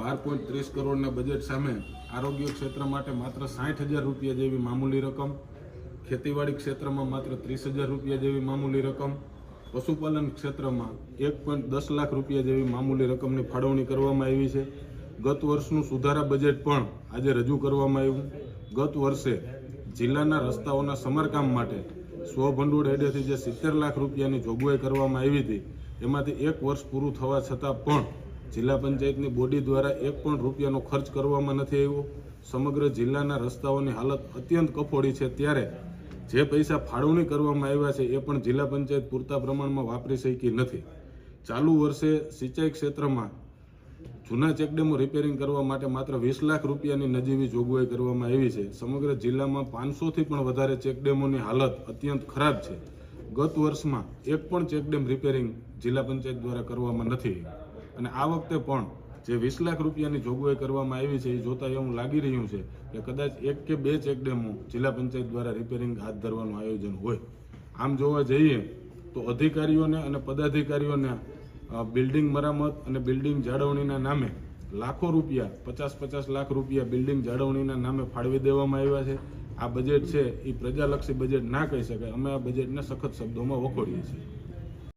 બાર point ત્રીસ કરોડના budget સામે આરોગ્ય ક્ષેત્ર માટે માત્ર સાઠ હજાર રૂપિયા જેવી મામૂલી રકમ, ખેતીવાડી ક્ષેત્રમાં માત્ર ત્રીસ હજાર રૂપિયા જેવી મામૂલી રકમ, પશુપાલન ક્ષેત્રમાં એક પોઈન્ટ દસ લાખ રૂપિયા જેવી મામૂલી રકમની ફાળવણી કરવામાં આવી છે. ગત વર્ષનું સુધારા બજેટ પણ આજે રજૂ કરવામાં આવ્યું. ગત વર્ષે જિલ્લાના રસ્તાઓના સમારકામ માટે સ્વભંડોળ હેડેથી જે સિત્તેર લાખ રૂપિયાની જોગવાઈ કરવામાં આવી હતી, એમાંથી એક વર્ષ પૂરું થવા છતાં પણ જિલ્લા પંચાયતની બોડી દ્વારા એક પણ રૂપિયાનો ખર્ચ કરવામાં નથી આવ્યો. સમગ્ર જિલ્લાના રસ્તાઓની હાલત અત્યંત કફોડી છે. ત્યારે જે પૈસા ફાળવણી કરવામાં આવ્યા છે, એ પણ જિલ્લા પંચાયત પૂરતા પ્રમાણમાં વાપરી શકી નથી. ચાલુ વર્ષે સિંચાઈ ક્ષેત્રમાં જૂના ચેકડેમો રિપેરિંગ કરવા માટે માત્ર વીસ લાખ રૂપિયાની નજીવી જોગવાઈ કરવામાં આવી છે. સમગ્ર જિલ્લામાં પાંચસોથી પણ વધારે ચેકડેમોની હાલત અત્યંત ખરાબ છે. ગત વર્ષમાં એક પણ ચેકડેમ રિપેરિંગ જિલ્લા પંચાયત દ્વારા કરવામાં નથી. અને આ વખતે પણ જે વીસ લાખ રૂપિયાની જોગવાઈ કરવામાં આવી છે, એ જોતા એવું લાગી રહ્યું છે કે કદાચ એક કે બે ચેકડેમો જિલ્લા પંચાયત દ્વારા રિપેરિંગ હાથ ધરવાનું આયોજન હોય. આમ જોવા જઈએ તો અધિકારીઓને અને પદાધિકારીઓને બિલ્ડિંગ મરામત અને બિલ્ડિંગ જાળવણીના નામે લાખો રૂપિયા, પચાસ પચાસ લાખ રૂપિયા બિલ્ડિંગ જાળવણીના નામે ફાળવી દેવામાં આવ્યા છે. આ બજેટ છે, એ પ્રજાલક્ષી બજેટ ના કહી શકાય. અમે આ બજેટને સખત શબ્દોમાં વખોડીએ છીએ.